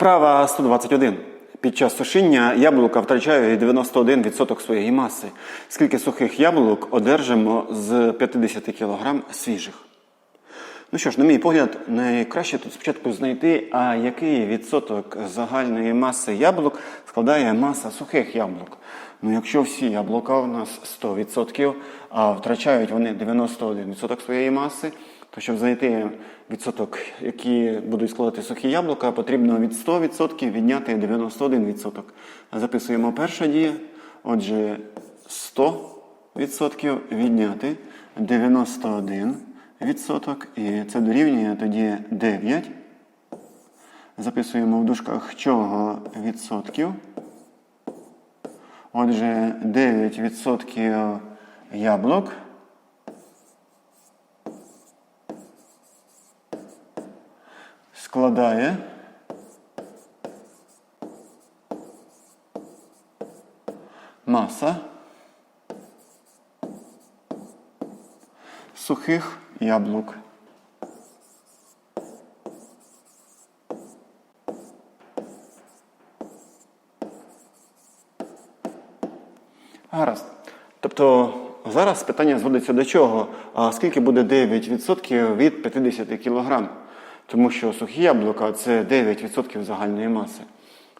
Вправа 121. Під час сушіння яблука втрачає 91% своєї маси. Скільки сухих яблук одержимо з 50 кг свіжих? Ну що ж, на мій погляд, найкраще тут спочатку знайти, а який відсоток загальної маси яблук складає маса сухих яблук. Ну, якщо всі яблука у нас 100%, а втрачають вони 91% своєї маси, то щоб знайти відсоток, які будуть складати сухі яблука, потрібно від 100% відняти 91%. Записуємо перша дія. Отже, 100% відняти 91%. І це дорівнює тоді 9. Записуємо в дужках чого відсотків. Отже, 9% яблук. Складає маса сухих яблук. Гаразд. Тобто зараз питання зводиться до чого? А скільки буде 9% від 50 кг? Тому що сухі яблука це 9% загальної маси.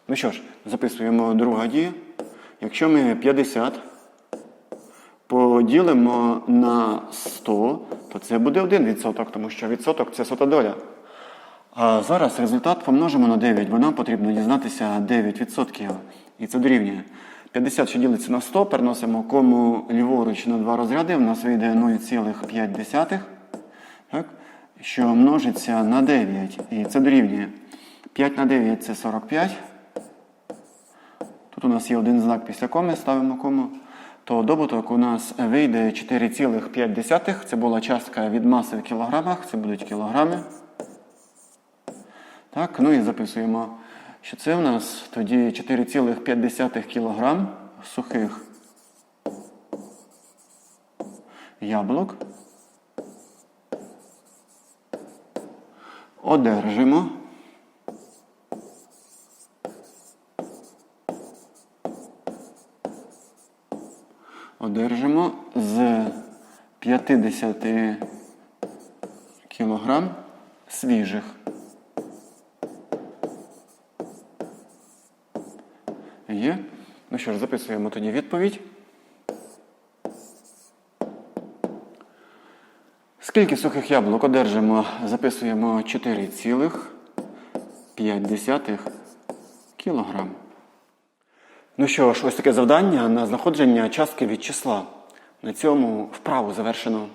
Ну що ж, записуємо друга дія. Якщо ми 50 поділимо на 100, то це буде 1%, тому що відсоток це сота доля. А зараз результат помножимо на 9, бо нам потрібно дізнатися 9%. І це дорівнює. 50, що ділиться на 100, переносимо кому ліворуч на два розряди, в нас вийде 0,5, так? Що множиться на 9. І це дорівнює. 5 на 9 це 45. Тут у нас є один знак після коми, ставимо кому. То добуток у нас вийде 4,5. Це була частка від маси в кілограмах, це будуть кілограми. Так, ну і записуємо, що це у нас тоді 4,5 кг сухих яблук. Одержимо. Одержимо з 50 кг свіжих. Є. Ну що ж, записуємо тоді відповідь. Скільки сухих яблук одержимо? Записуємо 4,5 кілограм. Ну що ж, ось таке завдання на знаходження частки від числа. На цьому вправу завершено.